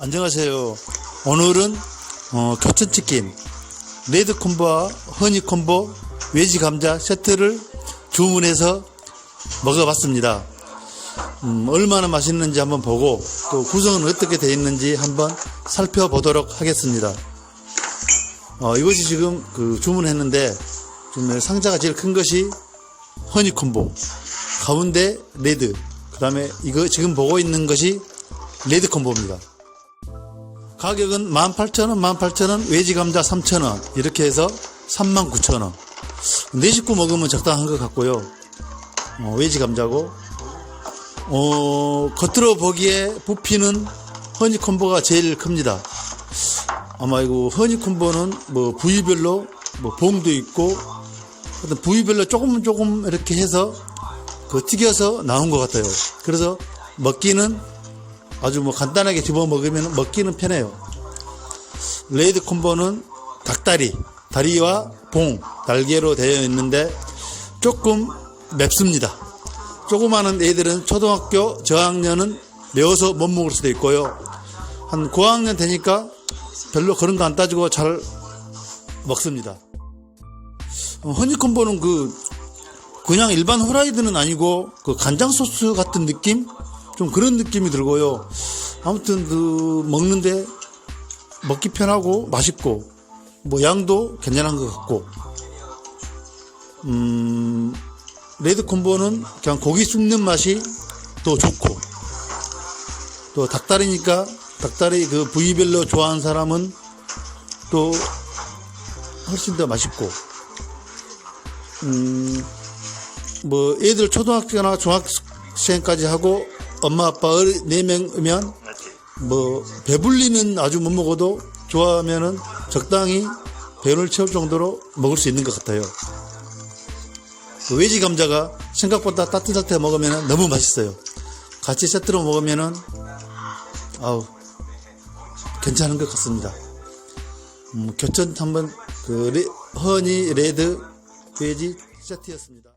안녕하세요. 오늘은 어, 교촌치킨 레드 콤보와 허니 콤보 외지 감자 세트를 주문해서 먹어봤습니다. 음, 얼마나 맛있는지 한번 보고 또 구성은 어떻게 되어 있는지 한번 살펴보도록 하겠습니다. 어, 이것이 지금 그 주문했는데 지금 상자가 제일 큰 것이 허니 콤보 가운데 레드 그 다음에 이거 지금 보고 있는 것이 레드 콤보입니다. 가격은 18,000원, 18,000원, 외지 감자 3,000원 이렇게 해서 39,000원. 네 식구 먹으면 적당한 것 같고요. 어, 외지 감자고 어, 겉으로 보기에 부피는 허니 콤보가 제일 큽니다. 아마 이거 허니 콤보는 뭐 부위별로 뭐 봉도 있고 하여튼 부위별로 조금 조금 이렇게 해서 그 튀겨서 나온 것 같아요. 그래서 먹기는 아주 뭐 간단하게 집어 먹으면 먹기는 편해요. 레이드 콤보는 닭다리, 다리와 봉, 달걀로 되어 있는데 조금 맵습니다. 조그마한 애들은 초등학교 저학년은 매워서 못 먹을 수도 있고요. 한 고학년 되니까 별로 그런 거 안 따지고 잘 먹습니다. 어, 허니콤보는 그 그냥 일반 후라이드는 아니고 그 간장 소스 같은 느낌? 좀 그런 느낌이 들고요. 아무튼 그 먹는데 먹기 편하고 맛있고 뭐 양도 괜찮은 것 같고. 음 레드 콤보는 그냥 고기 씹는 맛이 더 좋고. 또 닭다리니까 닭다리 그 부위별로 좋아하는 사람은 또 훨씬 더 맛있고. 음 뭐 애들 초등학교나 중학생까지 하고 엄마 아빠 네 명이면 뭐 배불리는 아주 못 먹어도 좋아하면은 적당히 배를 채울 정도로 먹을 수 있는 것 같아요. 그 외지 감자가 생각보다 따뜻할 먹으면 너무 맛있어요. 같이 세트로 먹으면은 아우 괜찮은 것 같습니다. 음, 교촌 한번 그 레- 허니 레드 외지 세트였습니다.